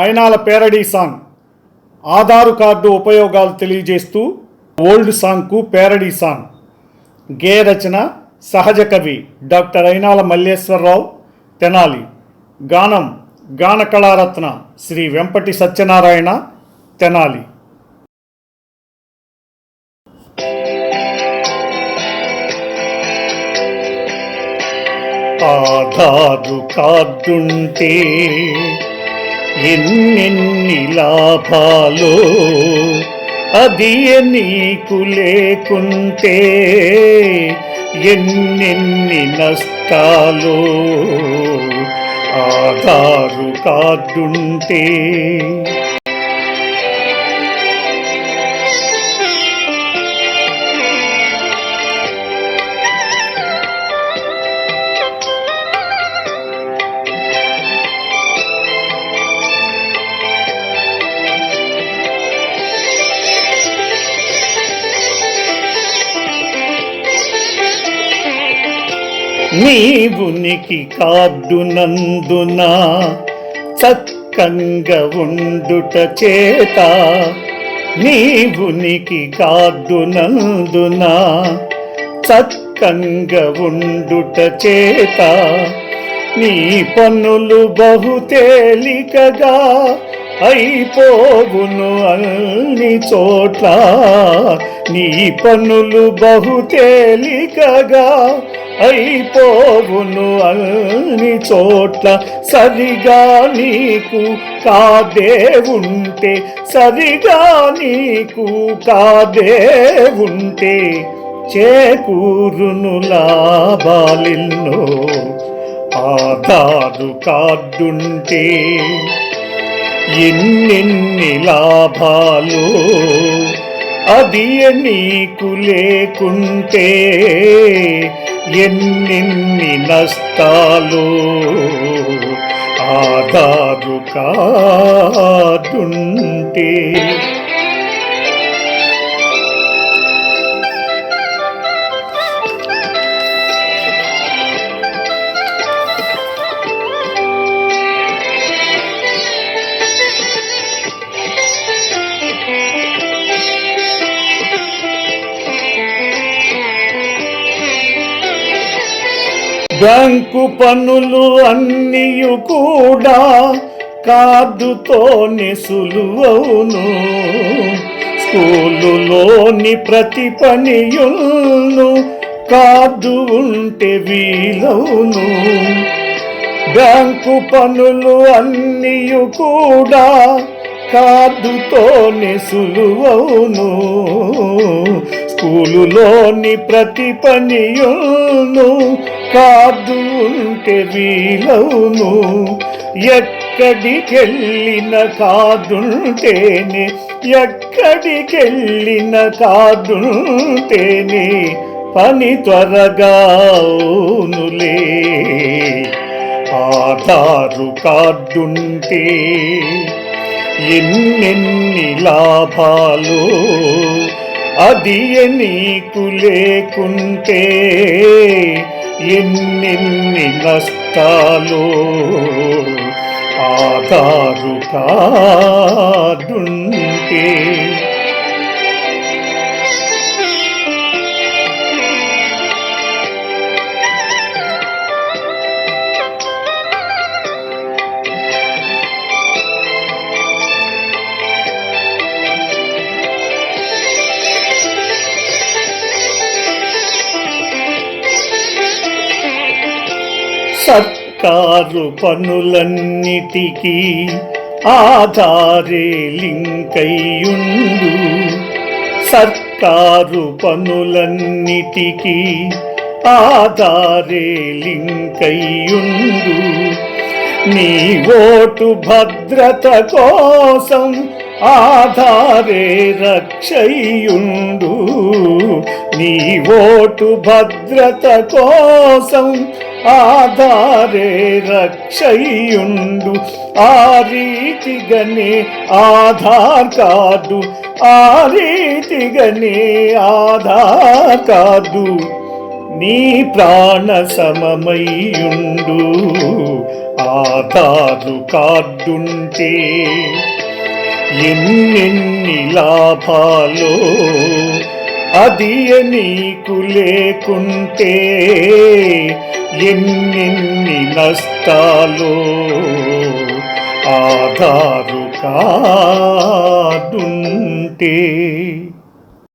ఆయనాల parody song. Aadhaar card ఉపయోగాలు తెలియజేస్తూ old సాంగ్కు పేరడీ సాంగ్. గే రచన సహజ కవి డాక్టర్ అయినాల మల్లేశ్వరరావు తెనాలి. గానం గాన కళారత్న శ్రీ వెంపటి సత్యనారాయణ తెనాలి. ఆధారు కార్డుంటే ఎన్నెన్ని లాభాలు? అది నీకు లేకుంటే ఎన్నెన్ని నష్టాలు? ఆధారు కాదుంటే నీవునికి కార్డునందున చక్కంగా ఉండుట చేత నీవునికి కార్డునందున చక్కంగా ఉండుట చేత నీ పన్నులు బహు తేలికగా అయిపోగును అన్ని చోట్ల. నీ పనులు బహు తేలికగా అయిపోవును అన్ని చోట్ల. సరిగా నీకు కాదే ఉంటే సరిగా నీకు కాదే ఉంటే చేకూరును లాభాలిన్నో. ఆధారు కార్డుంటే ఎన్నెన్ని లాభాలు? అది నీకు లేకుంటే ఎన్నెన్ని నష్టాలు? ఆధారు కాదుంటే బ్యాంకు పన్నులు అన్నీ కూడా కార్డుతోనే సులువవును స్కూలులోని ప్రతి పనియును కార్డు ఉంటే వీలవును. బ్యాంకు పనులు అన్నీ కూడా కార్డుతోనే సులువవును స్కూలులోని ప్రతి పనియును కాదు ఉంటే వీలవును. ఎక్కడికెళ్ళిన కాదుంటేనే ఎక్కడికెళ్ళిన కాదుంటేనే పని త్వరగా ఆధారు కార్డుంటే ఎన్నెన్ని లాభాలు అది నీకు లేకుంటే ఎన్నెన్ని నష్టాలు ఆధారు కార్డుంటే సర్కారు పనులన్నిటికీ ఆధారే లింకయ్యుండు. సర్కారు పనులన్నిటికీ ఆధారే లింకయ్యుండు. నీ ఓటు భద్రత కోసం ఆధారే రక్షయుండు నీ ఓటు భద్రత కోసం ఆధారే రక్షయుండు ఆ రీతిగానే ఆధార్ కార్డు ఆ రీతిగానే ఆధార్ కార్డు నీ ప్రాణ సమమయుండు ఆధారు కార్డుంటే ఎన్నెన్ని లాభాలో అది నీకు లేకుంటే ఎన్నెన్ని నష్టాలు ఆధారు కాదుంటే